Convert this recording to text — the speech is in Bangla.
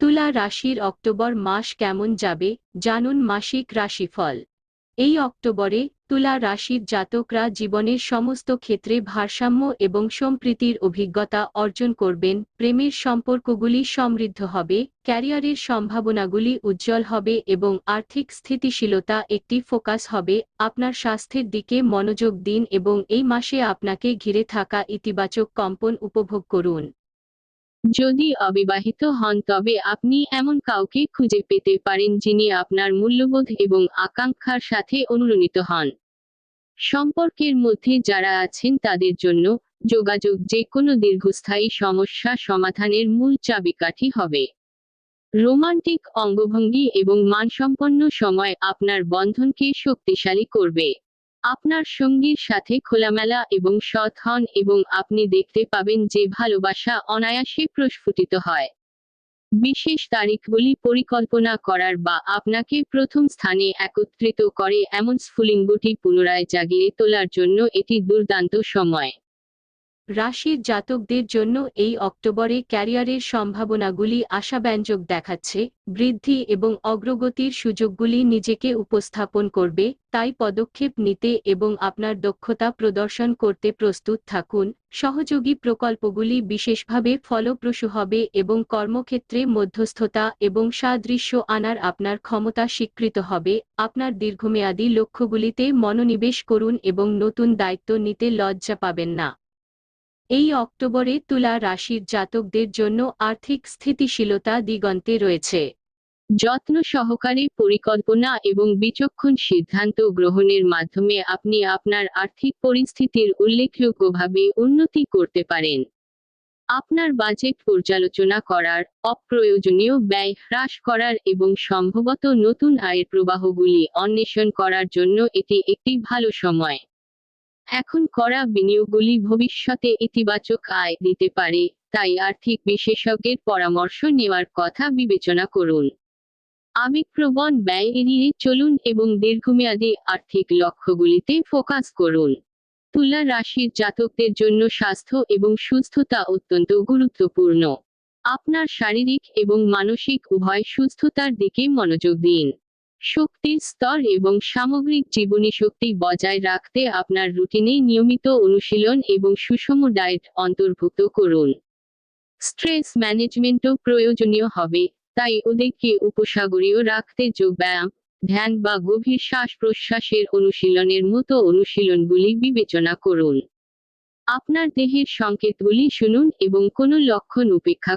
তুলা রাশির অক্টোবর মাস কেমন যাবে, জানুন মাসিক রাশিফল। এই অক্টোবরে তুলা রাশির জাতকরা জীবনের সমস্ত ক্ষেত্রে ভারসাম্য এবং সম্প্রীতির অভিজ্ঞতা অর্জন করবেন, প্রেমের সম্পর্কগুলি সমৃদ্ধ হবে, ক্যারিয়ারের সম্ভাবনাগুলি উজ্জ্বল হবে এবং আর্থিক স্থিতিশীলতা একটি ফোকাস হবে, আপনার স্বাস্থ্যের দিকে মনোযোগ দিন এবং এই মাসে আপনাকে ঘিরে থাকা ইতিবাচক কম্পন উপভোগ করুন। যদি অবিবাহিত হন, তবে আপনি এমন কাউকে খুঁজে পেতে পারেন যিনি আপনার মূল্যবোধ এবং আকাঙ্ক্ষার সাথে অনুরণিত হন। সম্পর্কের মধ্যে যারা আছেন, তাদের জন্য যোগাযোগ যে কোনো দীর্ঘস্থায়ী সমস্যা সমাধানের মূল চাবিকাঠি হবে। রোমান্টিক অঙ্গভঙ্গি এবং মানসম্পন্ন সময় আপনার বন্ধনকে শক্তিশালী করবে। আপনার সঙ্গীর সাথে খোলামেলা এবং সৎ হন এবং আপনি দেখতে পাবেন যে ভালোবাসা অনায়াসে প্রস্ফুটিত হয়। বিশেষ তারিখগুলি পরিকল্পনা করার বা আপনাকে প্রথম স্থানে একত্রিত করে এমন স্ফুলিঙ্গটি পুনরায় জাগিয়ে তোলার জন্য এটি দুর্দান্ত সময়। রাশির জাতকদের জন্য এই অক্টোবরে ক্যারিয়ারের সম্ভাবনাগুলি আশাব্যঞ্জক দেখাচ্ছে, বৃদ্ধি এবং অগ্রগতির সুযোগগুলি নিজেকে উপস্থাপন করবে, তাই পদক্ষেপ নিতে এবং আপনার দক্ষতা প্রদর্শন করতে প্রস্তুত থাকুন। সহযোগী প্রকল্পগুলি বিশেষভাবে ফলপ্রসূ হবে এবং কর্মক্ষেত্রে মধ্যস্থতা এবং সাদৃশ্য আনার আপনার ক্ষমতা স্বীকৃত হবে। আপনার দীর্ঘমেয়াদী লক্ষ্যগুলিতে মনোনিবেশ করুন এবং নতুন দায়িত্ব নিতে লজ্জা পাবেন না। এই অক্টোবরে তুলা রাশির জাতকদের জন্য আর্থিক স্থিতিশীলতা দিগন্তে রয়েছে। যত্ন সহকারে পরিকল্পনা এবং বিচক্ষণ সিদ্ধান্ত গ্রহণের মাধ্যমে আপনি আপনার আর্থিক পরিস্থিতির উল্লেখযোগ্যভাবে উন্নতি করতে পারেন। আপনার বাজেট পর্যালোচনা করার, অপ্রয়োজনীয় ব্যয় হ্রাস করার এবং সম্ভবত নতুন আয়ের প্রবাহগুলি অন্বেষণ করার জন্য এটি একটি ভালো সময়। এখন করা বিনিয়োগগুলি ভবিষ্যতে ইতিবাচক আয় দিতে পারে, তাই আর্থিক বিশেষজ্ঞের পরামর্শ নেওয়ার কথা বিবেচনা করুন। আবেগপ্রবণ ব্যয় এড়িয়ে চলুন এবং দীর্ঘমেয়াদী আর্থিক লক্ষ্যগুলিতে ফোকাস করুন। তুলা রাশির জাতকদের জন্য স্বাস্থ্য এবং সুস্থতা অত্যন্ত গুরুত্বপূর্ণ। আপনার শারীরিক এবং মানসিক উভয় সুস্থতার দিকে মনোযোগ দিন। শক্তির স্তর এবং সামগ্রিক জীবনী শক্তি বজায় রাখতে আপনার রুটিনে নিয়মিত অনুশীলন এবং সুষম ডায়েট অন্তর্ভুক্ত করুন। স্ট্রেস ম্যানেজমেন্টও প্রয়োজনীয় হবে, তাই ওদেরকে উপসাগরীয় রাখতে যোগ ব্যায়াম ধ্যান বা গভীর শ্বাস প্রশ্বাসের অনুশীলনের মতো অনুশীলনগুলি বিবেচনা করুন। আপনার দেহের সংকেতগুলি শুনুন এবং কোনো লক্ষণ উপেক্ষা